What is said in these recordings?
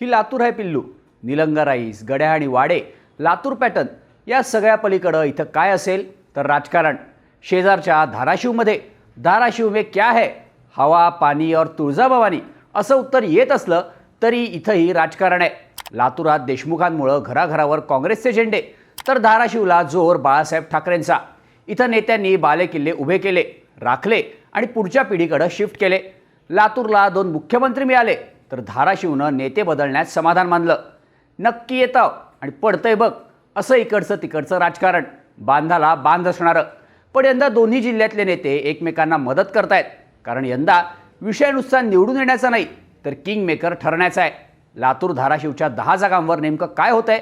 ही लातूर आहे पिल्लू. निलंगा राईस गड्या आणि वाडे लातूर पॅटर्न या सगळ्या पलीकडं इथं काय असेल तर राजकारण. शेजारच्या धाराशिवमध्ये धाराशिव में क्या है? हवा पाणी और तुळजाभवानी असं उत्तर येत असलं तरी इथंही राजकारण आहे. लातूरात देशमुखांमुळं घराघरावर काँग्रेसचे झेंडे तर धाराशिवला जोर बाळासाहेब ठाकरेंचा. इथं नेत्यांनी बालेकिल्ले उभे केले राखले आणि पुढच्या पिढीकडं शिफ्ट केले. लातूरला दोन मुख्यमंत्री मिळाले. तर धाराशिवनं नेते बदलण्यात समाधान मानलं. नक्की येतं आणि पडतंय बघ असं इकडचं तिकडचं राजकारण. बांधाला बांध असणारं. पण यंदा दोन्ही जिल्ह्यातले नेते एकमेकांना मदत करतायत. कारण यंदा विषय नुसता निवडून येण्याचा नाही तर किंग मेकर ठरण्याचा आहे. लातूर धाराशिवच्या दहा जागांवर नेमकं काय होतं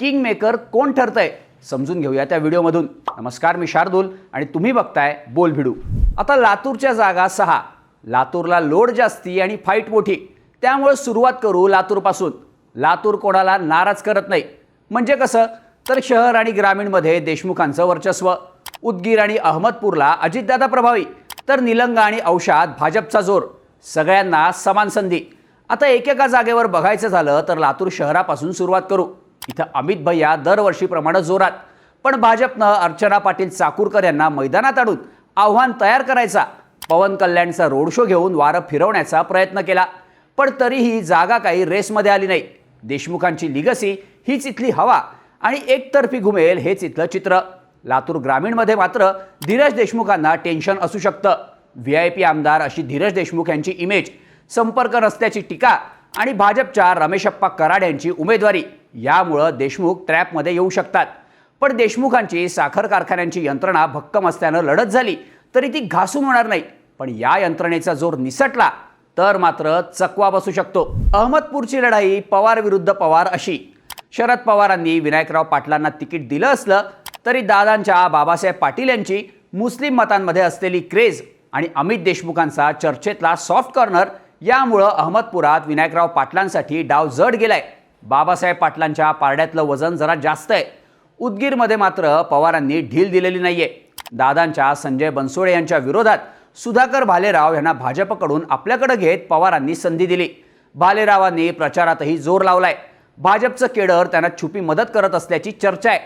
किंग मेकर कोण ठरतंय? समजून घेऊया त्या व्हिडिओमधून. नमस्कार मी शार्दूल आणि तुम्ही बघताय बोल भिडू आता लातूरच्या जागा सहा. लातूरला लोड जास्ती आणि फाईट मोठी. त्यामुळे सुरुवात करू लातूरपासून. लातूर कोणाला नाराज करत नाही. म्हणजे कसं? तर शहर आणि ग्रामीणमध्ये देशमुखांचं वर्चस्व. उदगीर आणि अहमदपूरला अजितदादा प्रभावी तर निलंगा आणि औषात भाजपचा जोर. सगळ्यांना समान संधी. आता एकेका जागेवर बघायचं झालं तर लातूर शहरापासून सुरुवात करू. इथं अमित भैया दरवर्षीप्रमाणे जोरात. पण भाजपनं अर्चना पाटील चाकूरकर यांना मैदानात आणून आव्हान तयार करायचा. पवन कल्याणचा रोड शो घेऊन वारं फिरवण्याचा प्रयत्न केला. पण तरीही जागा काही रेसमध्ये आली नाही. देशमुखांची लिगसी हीच इथली हवा आणि एकतर्फी घुमेल हेच इथलं चित्र. लातूर ग्रामीणमध्ये मात्र धीरज देशमुखांना टेन्शन असू शकतं. व्ही आय पी आमदार अशी धीरज देशमुख यांची इमेज संपर्क नसल्याची टीका आणि भाजपच्या रमेशप्पा कराड यांची उमेदवारी. यामुळं देशमुख ट्रॅपमध्ये येऊ शकतात. पण देशमुखांची साखर कारखान्यांची यंत्रणा भक्कम असल्यानं लढत झाली तरी ती घासून होणार नाही. पण या यंत्रणेचा जोर निसटला. तर मात्र चकवा बसू शकतो. अहमदपूरची लढाई पवार विरुद्ध पवार अशी. शरद पवारांनी विनायकराव पाटलांना तिकीट दिलं असलं तरी दादांच्या बाबासाहेब पाटील यांची मुस्लिम मतांमध्ये असलेली क्रेज आणि अमित देशमुखांचा चर्चेतला सॉफ्ट कॉर्नर यामुळं अहमदपुरात विनायकराव पाटलांसाठी डाव जड गेलाय. बाबासाहेब पाटलांच्या पारड्यातलं वजन जरा जास्त आहे. उदगीरमध्ये मात्र पवारांनी ढील दिलेली नाहीये. दादांच्या संजय बनसोडे यांच्या विरोधात सुधाकर भालेराव यांना भाजपकडून आपल्याकडे घेत पवारांनी संधी दिली. भालेरावांनी प्रचारातही जोर लावलाय. भाजपचं केडर त्यांना छुपी मदत करत असल्याची चर्चा आहे.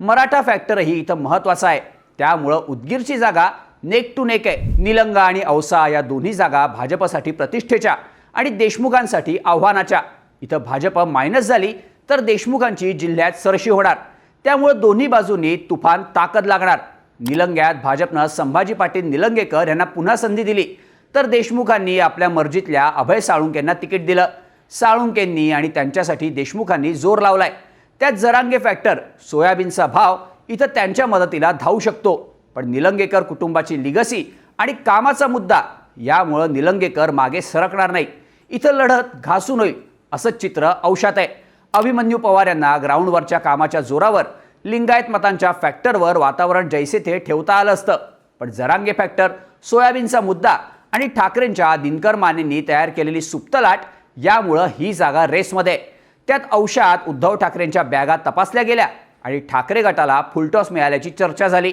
मराठा फॅक्टरही इथं महत्त्वाचा आहे. त्यामुळं उदगीरची जागा नेक टू नेक आहे. निलंगा आणि औसा या दोन्ही जागा भाजपसाठी प्रतिष्ठेच्या आणि देशमुखांसाठी आव्हानाच्या. इथं भाजप मायनस झाली तर देशमुखांची जिल्ह्यात सरशी होणार. त्यामुळं दोन्ही बाजूंनी तुफान ताकद लागणार. निलंग्यात भाजपनं संभाजी पाटील निलंगेकर यांना पुन्हा संधी दिली. तर देशमुखांनी आपल्या मर्जीतल्या अभय साळुंकेंना तिकीट दिलं. साळुंकेंनी आणि त्यांच्यासाठी देशमुखांनी जोर लावलाय. त्यात जरांगे फॅक्टर सोयाबीनचा भाव इथं त्यांच्या मदतीला धावू शकतो. पण निलंगेकर कुटुंबाची लिगसी आणि कामाचा मुद्दा यामुळं निलंगेकर मागे सरकणार नाही. इथं लढत घासून होईल असंच चित्र अंशात आहे. अभिमन्यू पवार यांना ग्राउंडवरच्या कामाच्या जोरावर लिंगायत मतांच्या फॅक्टरवर वातावरण जैसे ते ठेवता आलं असतं. पण जरांगे फॅक्टर सोयाबीनचा मुद्दा आणि ठाकरेंच्या दिनकर मानेंनी तयार केलेली सुप्त लाट यामुळं ही जागा रेसमध्ये. आहे. त्यात औषात उद्धव ठाकरेंच्या बॅगा तपासल्या गेल्या आणि ठाकरे गटाला फुलटॉस मिळाल्याची चर्चा झाली.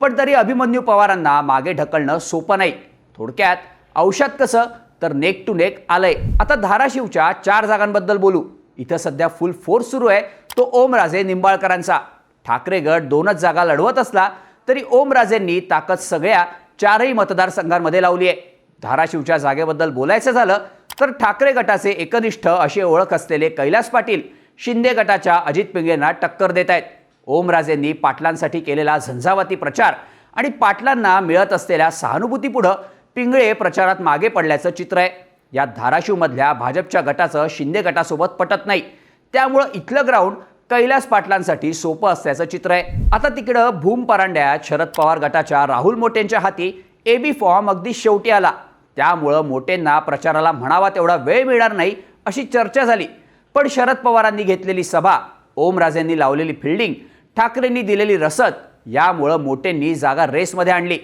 पण तरी अभिमन्यू पवारांना मागे ढकलणं सोपं नाही. थोडक्यात औषध कसं? तर नेक टू नेक आलंय. आता धाराशिवच्या चार जागांबद्दल बोलू. इथं सध्या फुल फोर्स सुरू आहे. तो ओमराजे निंबाळकरांचा. ठाकरे गट दोनच जागा लढवत असला तरी ओमराजेंनी ताकद सगळ्या चारही मतदारसंघांमध्ये लावली आहे. धाराशिवच्या जागेबद्दल बोलायचं झालं तर ठाकरे गटाचे एकनिष्ठ अशी ओळख असलेले कैलास पाटील शिंदे गटाच्या अजित पिंगेंना टक्कर देत आहेत. ओमराजेंनी पाटलांसाठी केलेला झंझावाती प्रचार आणि पाटलांना मिळत असलेल्या सहानुभूतीपुढं पिंगळे प्रचारात मागे पडल्याचं चित्र आहे. या धाराशिवमधल्या भाजपच्या गटाचं शिंदे गटासोबत पटत नाही. त्यामुळं इथलं ग्राउंड कैलास पाटलांसाठी सोपं असल्याचं चित्र आहे. आता तिकडं भूम परांड्यात शरद पवार गटाच्या राहुल मोटेंच्या हाती एबी फॉर्म अगदी शेवटी आला. त्यामुळं मोटेंना प्रचाराला म्हणावा तेवढा वेळ मिळणार नाही अशी चर्चा झाली. पण शरद पवारांनी घेतलेली सभा ओमराजेंनी लावलेली फिल्डिंग ठाकरेंनी दिलेली रसद यामुळं मोटेंनी जागा रेसमध्ये आणली.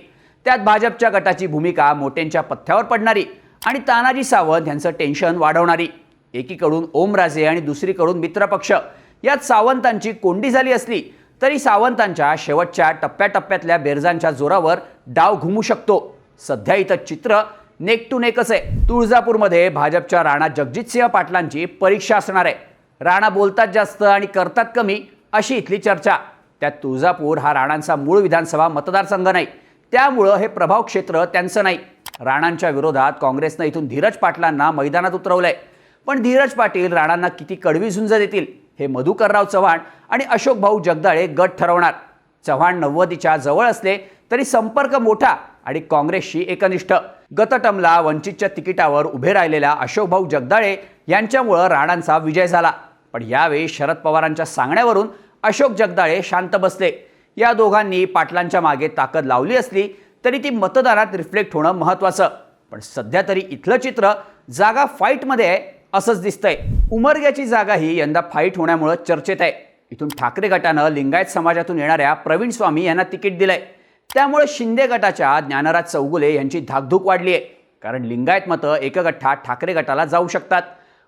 त्यात भाजपच्या गटाची भूमिका मोटेंच्या पथ्यावर पडणारी आणि तानाजी सावंत यांचं टेन्शन वाढवणारी. एकीकडून ओमराजे आणि दुसरीकडून मित्रपक्ष. यात सावंतांची कोंडी झाली असली तरी सावंतांच्या शेवटच्या टप्प्याटप्प्यातल्या बेरजांच्या जोरावर डाव घुमू शकतो. सध्या इथं चित्र नेक टू नेकच आहे तुळजापूरमध्ये भाजपच्या राणा जगजितसिंह पाटलांची परीक्षा असणार आहे. राणा बोलतात जास्त आणि करतात कमी अशी इथली चर्चा. त्यात तुळजापूर हा राणांचा मूळ विधानसभा मतदारसंघ नाही. त्यामुळं हे प्रभाव क्षेत्र त्यांचं नाही. राणांच्या विरोधात काँग्रेसनं इथून धीरज पाटलांना मैदानात उतरवलंय. पण धीरज पाटील राणांना किती कडवी झुंज देतील हे मधुकरराव चव्हाण आणि अशोक भाऊ जगदाळे गट ठरवणार. चव्हाण नव्वदीच्या जवळ असले तरी संपर्क मोठा आणि काँग्रेसशी एकनिष्ठ. गतटमला वंचितच्या तिकिटावर उभे राहिलेल्या अशोक भाऊ जगदाळे यांच्यामुळं राणांचा विजय झाला. पण यावेळी शरद पवारांच्या सांगण्यावरून अशोक जगदाळे शांत बसले. या दोघांनी पाटलांच्या मागे ताकद लावली असली तरी ती मतदानात रिफ्लेक्ट होणं महत्त्वाचं पण सध्या तरी इथलं चित्र जागा फाईटमध्ये आहे. असंच दिसतंय. उमरग्याची जागा ही यंदा फाईट होण्यामुळं चर्चेत आहे. इथून ठाकरे गटानं लिंगायत समाजातून येणाऱ्या प्रवीण स्वामी यांना तिकीट दिलंय. त्यामुळे शिंदे गटाच्या ज्ञानराज चौगुले यांची धाकधूक वाढली आहे. कारण लिंगायत मतं एकगठ्ठा ठाकरे गटाला जाऊ शकतात.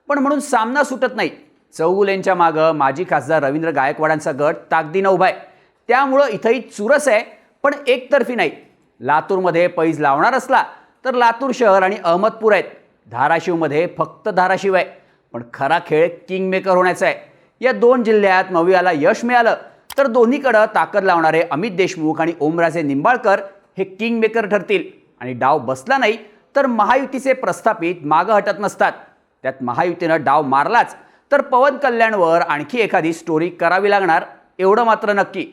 पण म्हणून सामना सुटत नाही. चौगुलेंच्या मागं माजी खासदार रवींद्र गायकवाडांचा गट ताकदीनं उभा आहे. त्यामुळं इथंही चुरस आहे पण एकतर्फी नाही. लातूरमध्ये पैज लावणार असला तर लातूर शहर आणि अहमदपूर आहेत. धाराशिवमध्ये फक्त धाराशिव आहे. पण खरा खेळ किंगमेकर होण्याचा आहे. या दोन जिल्ह्यात मवियाला यश मिळालं तर दोन्हीकडं ताकद लावणारे अमित देशमुख आणि ओमराजे निंबाळकर हे किंगमेकर ठरतील. आणि डाव बसला नाही तर महायुतीचे प्रस्थापित मागं हटत नसतात. त्यात महायुतीनं डाव मारलाच तर पवन कल्याणवर आणखी एखादी स्टोरी करावी लागणार एवढं मात्र नक्की.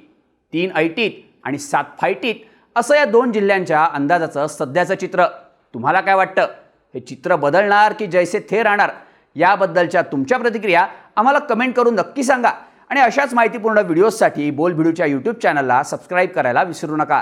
तीन ऐटीत आणि सात फायटीत असं या दोन जिल्ह्यांच्या अंदाजाचं सध्याचं चित्र. तुम्हाला काय वाटतं? हे चित्र बदलणार की जैसे थे राहणार? याबद्दलच्या तुमच्या प्रतिक्रिया आम्हाला कमेंट करून नक्की सांगा. आणि अशाच माहितीपूर्ण व्हिडिओजसाठी बोल व्हिडिओच्या यूट्यूब चॅनलला सबस्क्राईब करायला विसरू नका.